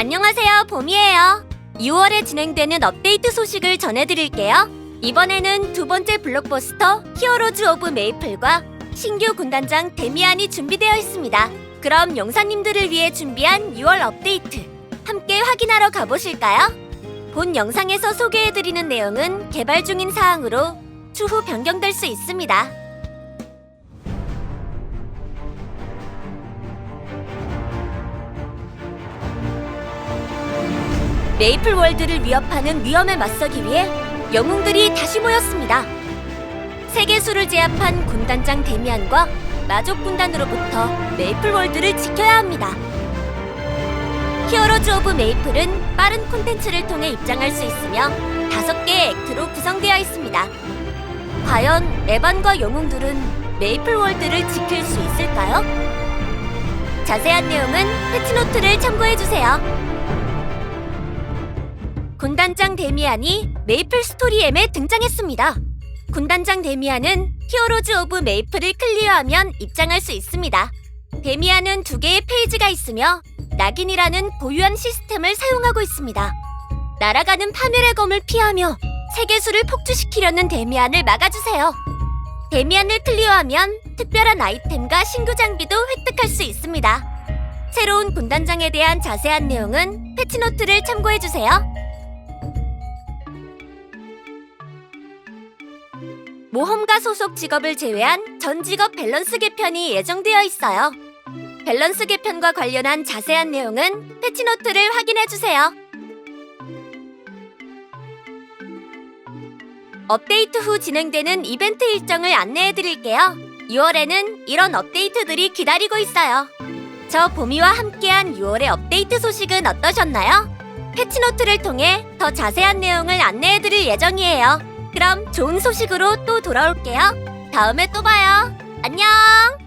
안녕하세요, 봄이에요. 6월에 진행되는 업데이트 소식을 전해드릴게요. 이번에는 두 번째 블록버스터 히어로즈 오브 메이플과 신규 군단장 데미안이 준비되어 있습니다. 그럼 용사님들을 위해 준비한 6월 업데이트 함께 확인하러 가보실까요? 본 영상에서 소개해드리는 내용은 개발 중인 사항으로 추후 변경될 수 있습니다. 메이플 월드를 위협하는 위험에 맞서기 위해 영웅들이 다시 모였습니다. 세계수를 제압한 군단장 데미안과 마족 군단으로부터 메이플 월드를 지켜야 합니다. 히어로즈 오브 메이플은 빠른 콘텐츠를 통해 입장할 수 있으며 다섯 개의 액트로 구성되어 있습니다. 과연 에반과 영웅들은 메이플 월드를 지킬 수 있을까요? 자세한 내용은 패치노트를 참고해주세요. 군단장 데미안이 메이플 스토리엠에 등장했습니다. 군단장 데미안은 히어로즈 오브 메이플을 클리어하면 입장할 수 있습니다. 데미안은 두 개의 페이지가 있으며 낙인이라는 고유한 시스템을 사용하고 있습니다. 날아가는 파멸의 검을 피하며 세계수를 폭주시키려는 데미안을 막아주세요. 데미안을 클리어하면 특별한 아이템과 신규 장비도 획득할 수 있습니다. 새로운 군단장에 대한 자세한 내용은 패치노트를 참고해주세요. 모험가 소속 직업을 제외한 전 직업 밸런스 개편이 예정되어 있어요. 밸런스 개편과 관련한 자세한 내용은 패치노트를 확인해주세요. 업데이트 후 진행되는 이벤트 일정을 안내해드릴게요. 6월에는 이런 업데이트들이 기다리고 있어요. 저 보미와 함께한 6월의 업데이트 소식은 어떠셨나요? 패치노트를 통해 더 자세한 내용을 안내해드릴 예정이에요. 그럼 좋은 소식으로 또 돌아올게요. 다음에 또 봐요. 안녕!